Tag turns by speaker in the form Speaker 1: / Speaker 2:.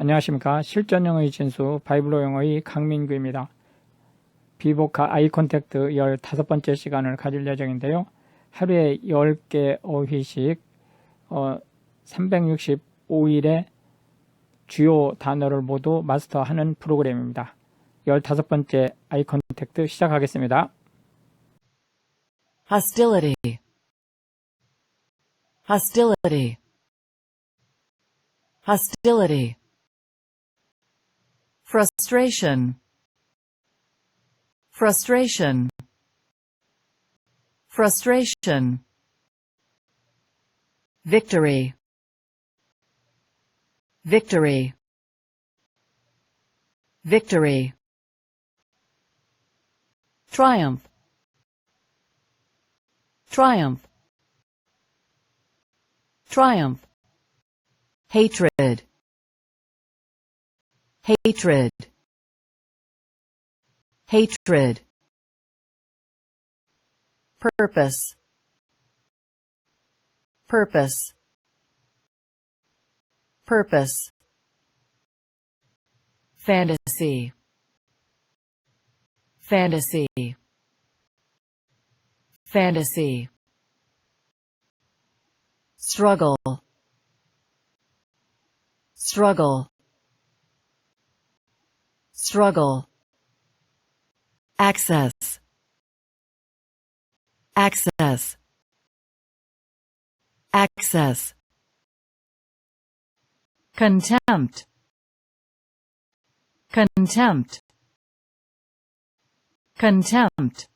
Speaker 1: 안녕하십니까. 실전 영어의 진수 바이블로 영어의 강민규입니다. 비보카 아이 컨택트 15번째 시간을 가질 예정인데요. 하루에 10개 어휘식 어, 365일의 주요 단어를 모두 마스터하는 프로그램입니다. 15번째 아이 컨택트 시작하겠습니다.
Speaker 2: hostility, hostility, hostility, frustration, frustration, frustration, victory, victory, victory, triumph, triumph, triumph, hatred, hatred, hatred, purpose, purpose, purpose, fantasy, fantasy, fantasy, struggle, struggle, struggle, access, access, access, contempt, contempt, contempt,